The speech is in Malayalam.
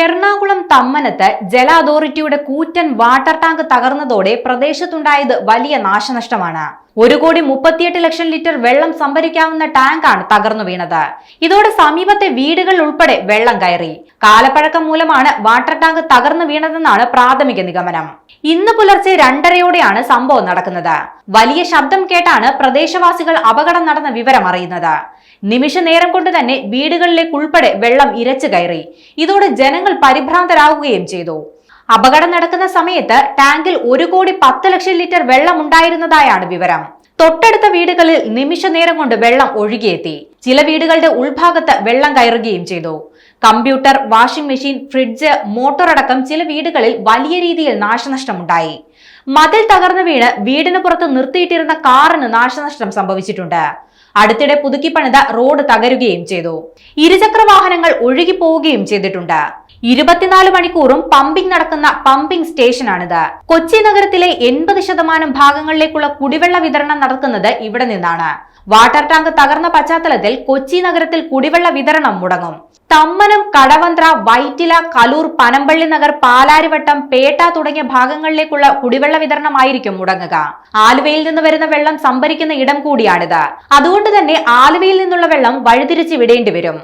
എറണാകുളം തമ്മനത്ത് ജല അതോറിറ്റിയുടെ കൂറ്റൻ വാട്ടർ ടാങ്ക് തകർന്നതോടെ പ്രദേശത്തുണ്ടായത് വലിയ നാശനഷ്ടമാണ്. ഒരു കോടി മുപ്പത്തിയെട്ട് ലക്ഷം ലിറ്റർ വെള്ളം സംഭരിക്കാവുന്ന ടാങ്കാണ് തകർന്നു വീണത്. ഇതോടെ സമീപത്തെ വീടുകൾ ഉൾപ്പെടെ വെള്ളം കയറി. കാലപ്പഴക്കം മൂലമാണ് വാട്ടർ ടാങ്ക് തകർന്നു വീണതെന്നാണ് പ്രാഥമിക നിഗമനം. ഇന്ന് പുലർച്ചെ രണ്ടരയോടെയാണ് സംഭവം നടക്കുന്നത്. വലിയ ശബ്ദം കേട്ടാണ് പ്രദേശവാസികൾ അപകടം നടന്ന വിവരം അറിയുന്നത്. നിമിഷ നേരം കൊണ്ട് തന്നെ വീടുകളിലേക്ക് ഉൾപ്പെടെ വെള്ളം ഇരച്ചു കയറി. ഇതോടെ ജനങ്ങൾ പരിഭ്രാന്തരാകുകയും ചെയ്തു. അപകടം നടക്കുന്ന സമയത്ത് ടാങ്കിൽ ഒരു കോടി പത്ത് ലക്ഷം ലിറ്റർ വെള്ളം ഉണ്ടായിരുന്നതായാണ് വിവരം. തൊട്ടടുത്ത വീടുകളിൽ നിമിഷ നേരം കൊണ്ട് വെള്ളം ഒഴുകിയെത്തി. ചില വീടുകളുടെ ഉൾഭാഗത്ത് വെള്ളം കയറുകയും ചെയ്തു. Computer washing machine fridge motor അടക്കം ചില വീടുകളിൽ വലിയ രീതിയിൽ നാശനഷ്ടമുണ്ടായി. മതിൽ തകർന്നു വീണ് വീടിന് പുറത്ത് നിർത്തിയിട്ടിരുന്ന കാറിന് നാശനഷ്ടം സംഭവിച്ചിട്ടുണ്ട്. അടുത്തിടെ പുതുക്കി പണിത റോഡ് തകരുകയും ചെയ്തു. ഇരുചക്ര വാഹനങ്ങൾ ഒഴുകി പോവുകയും ചെയ്തിട്ടുണ്ട്. ഇരുപത്തിനാല് മണിക്കൂറും പമ്പിംഗ് നടക്കുന്ന പമ്പിംഗ് സ്റ്റേഷനാണിത്. കൊച്ചി നഗരത്തിലെ എൺപത് ശതമാനം ഭാഗങ്ങളിലേക്കുള്ള കുടിവെള്ള വിതരണം നടക്കുന്നത് ഇവിടെ നിന്നാണ്. വാട്ടർ ടാങ്ക് തകർന്ന പശ്ചാത്തലത്തിൽ കൊച്ചി നഗരത്തിൽ കുടിവെള്ള വിതരണം മുടങ്ങും. തമ്മനം കടവന്ത്ര വൈറ്റില കലൂർ പനമ്പള്ളി നഗർ പാലാരിവട്ടം പേട്ട തുടങ്ങിയ ഭാഗങ്ങളിലേക്കുള്ള കുടിവെള്ള വിതരണമായിരിക്കും മുടങ്ങുക. ആലുവയിൽ നിന്ന് വരുന്ന വെള്ളം സംഭരിക്കുന്ന ഇടം കൂടിയാണിത്. അതുകൊണ്ട് തന്നെ ആലുവയിൽ നിന്നുള്ള വെള്ളം വഴിതിരിച്ച് വിടേണ്ടി വരും.